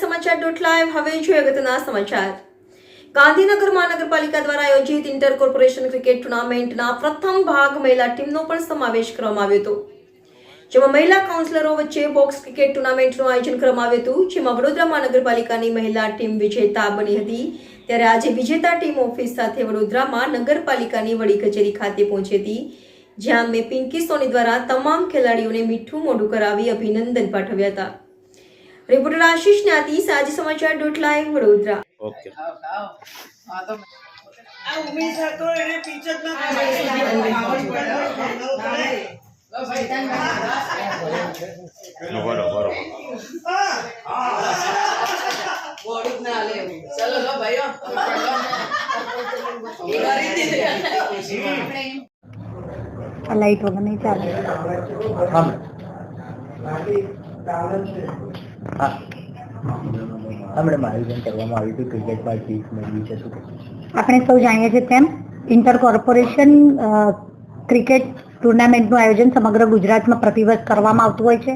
સમાચાર ડોટ હવે સમાચાર. ગાંધીનગર મહાનગરપાલિકા દ્વારા આયોજિત ઇન્ટર ક્રિકેટ ટુર્નામેન્ટના પ્રથમ ભાગ મહિલા ટીમનો પણ સમાવેશ કરવામાં આવ્યો હતો. જેમાં મહિલા કાઉન્સિલરો વચ્ચે બોક્સ ક્રિકેટ ટુર્નામેન્ટનું આયોજન કરવામાં આવ્યું હતું. જેમાં વડોદરા મહાનગરપાલિકાની મહિલા ટીમ વિજેતા બની હતી. ત્યારે આજે વિજેતા ટીમ ઓફિસ સાથે વડોદરામાં નગરપાલિકાની વડી કચેરી ખાતે પહોંચી હતી. જ્યાં મેં પિંકી સોની દ્વારા તમામ ખેલાડીઓને મીઠું મોઢું કરાવી અભિનંદન પાઠવ્યા હતા. રિપોર્ટર આશીષ નાતી સાજી સમાચાર ડોટ લાઈવ વડોદરા. ઓકે. બરોબર બરોબર બોડી ના લે ચલો લો ભાઈઓ એ કરી દીધી આ લાઈટ વગર નહીં ચાલે. આપણે સૌ જાણીએ છીએ તેમ ઇન્ટર કોર્પોરેશન ક્રિકેટ ટુર્નામેન્ટનું આયોજન સમગ્ર ગુજરાતમાં પ્રતિવર્ષ કરવામાં આવતું હોય છે.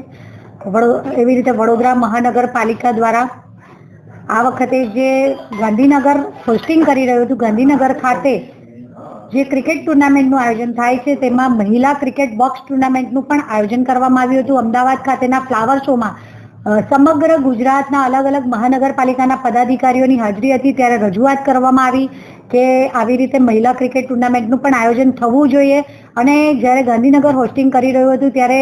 એવી રીતે વડોદરા મહાનગરપાલિકા દ્વારા આ વખતે જે ગાંધીનગર હોસ્ટિંગ કરી રહ્યું હતું, ગાંધીનગર ખાતે જે ક્રિકેટ ટુર્નામેન્ટનું આયોજન થાય છે, તેમાં મહિલા ક્રિકેટ બોક્સ ટુર્નામેન્ટનું પણ આયોજન કરવામાં આવ્યું હતું. અમદાવાદ ખાતેના ફ્લાવર શોમાં સમગ્ર ગુજરાતના અલગ અલગ મહાનગરપાલિકાના પદાધિકારીઓની હાજરી હતી. ત્યારે રજૂઆત કરવામાં આવી કે આવી રીતે મહિલા ક્રિકેટ ટુર્નામેન્ટનું પણ આયોજન થવું જોઈએ. અને જ્યારે ગાંધીનગર હોસ્ટિંગ કરી રહ્યું હતું, ત્યારે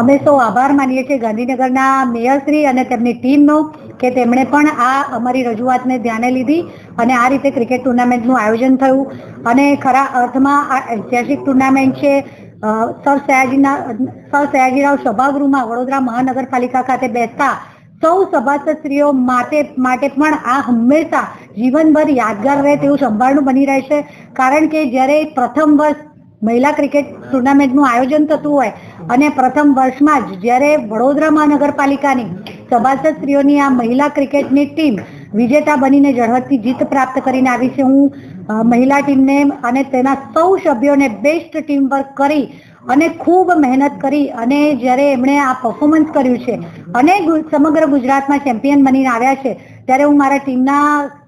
અમે સૌ આભાર માનીએ છીએ ગાંધીનગરના મેયરશ્રી અને તેમની ટીમનો કે તેમણે પણ આ અમારી રજૂઆતને ધ્યાને લીધી અને આ રીતે ક્રિકેટ ટુર્નામેન્ટનું આયોજન થયું. અને ખરા અર્થમાં આ ઐતિહાસિક ટુર્નામેન્ટ છે. સર સયાજીના સર સયાજીરાવ સભાગૃહમાં વડોદરા મહાનગરપાલિકા ખાતે બેસતા સૌ સભાસદશ્રીઓ માટે માટે પણ આ હંમેશા જીવનભર યાદગાર રહે તેવું સંભાળનું બની રહેશે કારણ કે જ્યારે પ્રથમ વર્ષ મહિલા ક્રિકેટ ટુર્નામેન્ટનું આયોજન થતું હોય અને પ્રથમ વર્ષમાં જ જ્યારે વડોદરા મહાનગરપાલિકાની સભાસદશ્રીઓની આ મહિલા ક્રિકેટની ટીમ વિજેતા બનીને ઝળહળતી જીત પ્રાપ્ત કરીને આવી છે. હું મહિલા ટીમને અને તેના સૌ સભ્યોને બેસ્ટ ટીમ વર્ક કરી અને ખૂબ મહેનત કરી અને જ્યારે એમણે આ પરફોર્મન્સ કર્યું છે અને સમગ્ર ગુજરાતમાં ચેમ્પિયન બનીને આવ્યા છે, ત્યારે હું મારા ટીમના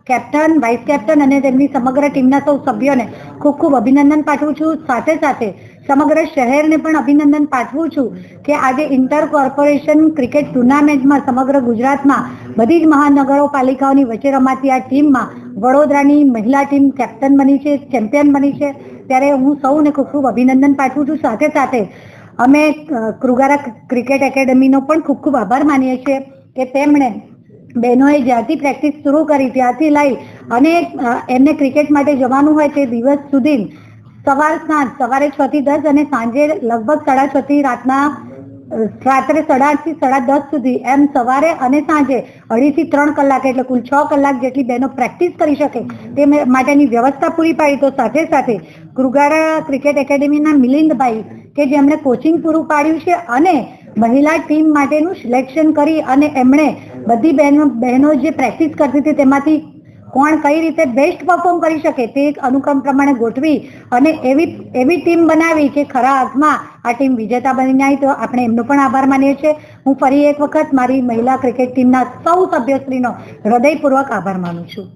કેપ્ટન વાઇસ કેપ્ટન અને તેમની સમગ્ર ટીમના સૌ સભ્યોને ખૂબ ખૂબ અભિનંદન પાઠવું છું. સાથે સાથે સમગ્ર શહેરને પણ અભિનંદન પાઠવું છું કે આજે ઇન્ટર કોર્પોરેશન ક્રિકેટ ટુર્નામેન્ટમાં સમગ્ર ગુજરાતમાં બધી જ મહાનગરોપાલિકાઓની વચ્ચે રમાતી આ ટીમમાં વડોદરાની મહિલા ટીમ કેપ્ટન બની છે, ચેમ્પિયન બની છે. ત્યારે હું સૌને ખૂબ ખૂબ અભિનંદન પાઠવું છું. સાથે સાથે અમે કૃગારા ક્રિકેટ એકેડમીનો પણ ખૂબ ખૂબ આભાર માનીએ છીએ કે તેમણે બહેનોએ જ્યારથી પ્રેક્ટિસ શરૂ કરી ત્યારથી લઈ અને એમને ક્રિકેટ માટે જવાનું હોય તે દિવસ સુધી સવાર સાંજ, સવારે છ થી દસ અને સાંજે લગભગ સાડા છ થી રાતના રાત્રે સાડા આઠથી સાડા દસ સુધી, એમ સવારે અને સાંજે અઢી થી ત્રણ કલાક, એટલે કુલ છ કલાક જેટલી બહેનો પ્રેક્ટિસ કરી શકે, તે માટેની વ્યવસ્થા પૂરી પાડી. તો સાથે સાથે કૃગારા ક્રિકેટ એકેડેમીના મિલિંદભાઈ, કે જેમણે કોચિંગ પૂરું પાડ્યું છે અને મહિલા ટીમ માટેનું સિલેક્શન કરી અને એમણે બધી બહેનો બહેનો જે પ્રેક્ટિસ કરતી હતી તેમાંથી કોણ કઈ રીતે બેસ્ટ પરફોર્મ કરી શકે તે એક અનુક્રમ પ્રમાણે ગોઠવી અને એવી એવી ટીમ બનાવી કે ખરા અર્થમાં આ ટીમ વિજેતા બનીને આવી તો આપણે એમનો પણ આભાર માનીએ છીએ. હું ફરી એક વખત મારી મહિલા ક્રિકેટ ટીમના સૌ સભ્યશ્રીનો હૃદયપૂર્વક આભાર માનું છું.